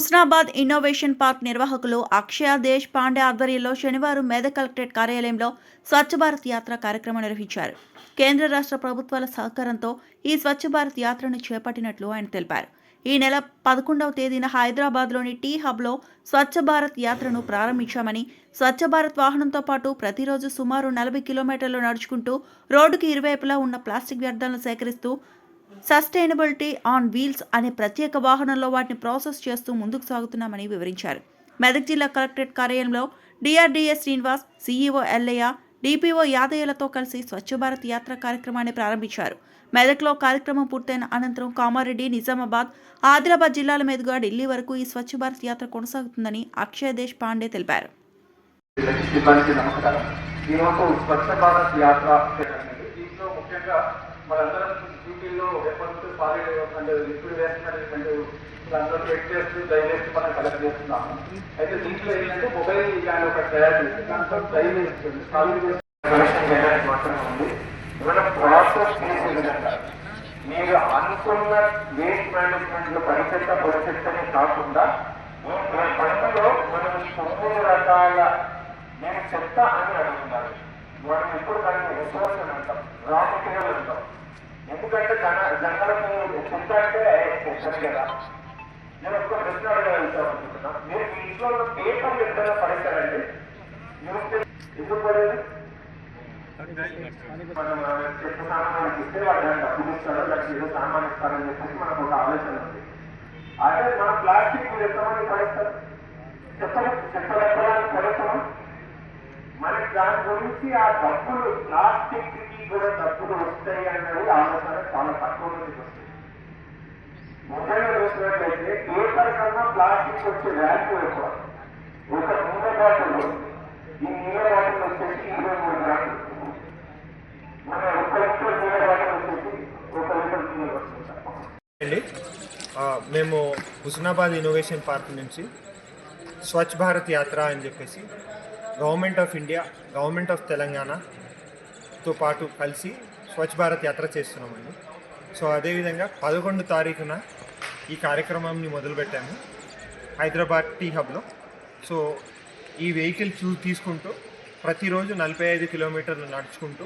Husnabad innovation park నిర్వాహకులు అక్షయ దేశ్ పాండే ఆధ్వర్యంలో శనివారం మెదక్ కలెక్టరేట్ కార్యాలయంలో స్వచ్ఛ భారత్ యాత్ర కార్యక్రమం నిర్వహించారు. కేంద్ర రాష్ట్ర ప్రభుత్వాల సహకారంతో ఈ స్వచ్ఛ భారత్ యాత్రను చేపట్టినట్లు ఆయన తెలిపారు. ఈ నెల పదకొండవ తేదీన హైదరాబాద్లోని టీ హబ్లో స్వచ్ఛ భారత్ యాత్రను ప్రారంభించామని స్వచ్ఛ భారత్ వాహనంతో పాటు ప్రతిరోజు సుమారు నలభై కిలోమీటర్లు నడుచుకుంటూ రోడ్డుకి ఇరువైపులా ఉన్న ప్లాస్టిక్ వ్యర్థాలను సేకరిస్తూ సస్టైనబిలిటీ ఆన్ వీల్స్ అనే ప్రత్యేక వాహనంలో వాటిని ప్రాసెస్ చేస్తూ ముందుకు సాగుతున్నామని వివరించారు. మెదక్ జిల్లా కలెక్టరేట్ కార్యాలయంలో DRDA Srinivas CEO Yellaiah DPO యాదయ్యలతో కలిసి స్వచ్ఛ భారత్ యాత్ర కార్యక్రమాన్ని ప్రారంభించారు. మెదక్లో కార్యక్రమం పూర్తయిన అనంతరం కామారెడ్డి నిజామాబాద్ ఆదిలాబాద్ జిల్లాల మీదుగా ఢిల్లీ వరకు ఈ స్వచ్ఛ భారత్ యాత్ర కొనసాగుతుందని అక్షయ్ దేశ్ పాండే తెలిపారు. నమస్కారం స్వచ్ఛ భారత్ యాత్ర దీంట్లో ముఖ్యంగా మనందరం డ్యూటీలో ఎప్పటి సాలిడ్ అంటే లిక్విడ్ వేస్ట్ మేనేజ్మెంట్ దాంట్లో చెక్ చేస్తూ దయచేసి మనం కలెక్ట్ చేస్తున్నాము. అయితే దీంట్లో ఏంటంటే మొబైల్ ఇలాంటి ఒక తయారు చేసి దాంట్లో డై వేస్ట్ సాలిడ్ కలెక్షన్ మాత్రమే ఉంది. మనం ప్రాసెస్ చేసే విధంగా మీరు అనుకున్న వేస్ట్ మేనేజ్మెంట్లో పరిచెత్త పరిచెత్తనే కాకుండా మన పంటలో మనం తొమ్మిది రకాల నేను చెత్త అని అడుగుతున్నారు మనం ఇప్పుడు దాన్ని రిసోర్స్ అని అంటాం రా మెటీరియల్ అంటాం. ఎందుకంటే జన జనాలకు ఎంత అంటే చెత్తని కదా. నేను ఒక ప్రశ్న అడగలుగుతాను మీరు మీ ఇంట్లో ఉన్న పేపర్ ఎక్కడైనా పడేశారండి? ఎందుకు పడేది మనం చెత్త సామాన్యానికి ఇస్తే వాళ్ళు దాన్ని డబ్బులు ఇస్తారో దానికి ఏదో సామాన్ ఇస్తారని చెప్పేసి మనకు ఒక ఆలోచన ఉంది. అదే మన ప్లాస్టిక్ మీరు ఎంతమంది పడేస్తారు? చెత్త చెత్త లెక్కడానికి పడేస్తామా? మనకి దాని గురించి ఆ డబ్బులు ప్లాస్టిక్కి కూడా డబ్బులు వస్తాయి అన్న ఆలోచన చాలా తక్కువ మందికి వస్తుంది ముఖ్యంగా చూసినట్లయితే పేపర్ కన్నా ప్లాస్టిక్ వచ్చే వాల్యూ ఎక్కువ. ఒక నూనె బాటిల్ ఈ నీళ్ళ బాటిల్ వచ్చేసి ఇరవై మూడు గ్రాములు మన ఒక లీటర్ నీళ్ళ బాటిల్ వచ్చేసి ఒక లీటర్ నీళ్ళు వస్తుంది మేము హుస్నాబాద్ ఇన్నోవేషన్ పార్క్ నుంచి స్వచ్ఛ భారత్ యాత్ర అని చెప్పేసి government of India government of తెలంగాణతో పాటు కలిసి స్వచ్ఛ భారత్ యాత్ర చేస్తున్నామండి. సో అదేవిధంగా పదకొండు తారీఖున ఈ కార్యక్రమాన్ని మొదలుపెట్టాము. హైదరాబాద్ టీ హబ్లో. సో ఈ వెహికల్ చూ తీసుకుంటూ ప్రతిరోజు నలభై ఐదు కిలోమీటర్లు నడుచుకుంటూ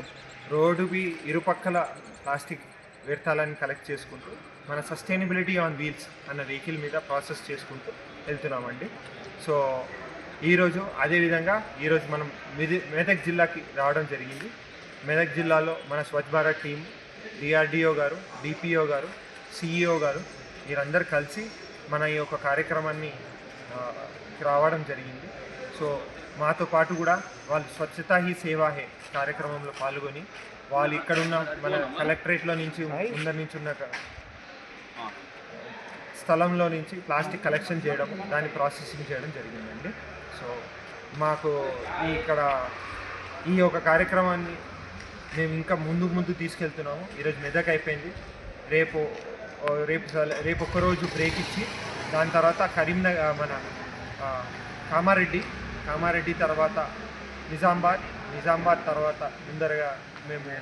రోడ్డుకి ఇరుపక్కల ప్లాస్టిక్ వ్యర్థాలను కలెక్ట్ చేసుకుంటూ మన సస్టైనబిలిటీ ఆన్ వీల్స్ అన్న వెహికల్ మీద ప్రాసెస్ చేసుకుంటూ వెళ్తున్నామండి. సో ఈరోజు అదేవిధంగా ఈరోజు మనం మెది మెదక్ జిల్లాకి రావడం జరిగింది. మెదక్ జిల్లాలో మన స్వచ్ఛ భారత్ టీం డిఆర్డిఓ గారు డిపిఓ గారు సిఇఓ గారు వీరందరూ కలిసి మన ఈ యొక్క కార్యక్రమాన్ని రావడం జరిగింది. సో మాతో పాటు కూడా వాళ్ళు స్వచ్ఛతా హీ సేవా హే కార్యక్రమంలో పాల్గొని వాళ్ళు ఇక్కడున్న మన కలెక్టరేట్లో నుంచి ముందర నుంచి ఉన్న స్థలంలో నుంచి ప్లాస్టిక్ కలెక్షన్ చేయడం దాన్ని ప్రాసెసింగ్ చేయడం జరిగిందండి. సో మాకు ఈ ఇక్కడ ఈ యొక్క కార్యక్రమాన్ని మేము ఇంకా ముందు ముందు తీసుకెళ్తున్నాము. ఈరోజు మెదక్ అయిపోయింది. రేపు రేపు రేపు ఒక్కరోజు బ్రేక్ ఇచ్చి దాని తర్వాత కరీంనగర్ మన కామారెడ్డి కామారెడ్డి తర్వాత నిజామాబాద్ నిజామాబాద్ తర్వాత ముందరగా మేము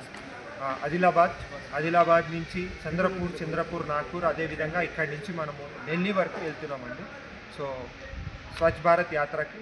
ఆదిలాబాద్ ఆదిలాబాద్ నుంచి చంద్రపూర్ చంద్రపూర్ నాగ్పూర్ అదేవిధంగా ఇక్కడి నుంచి మనము ఢిల్లీ వరకు వెళ్తున్నామండి. సో స్వచ్ఛ భారత్ యాత్రకి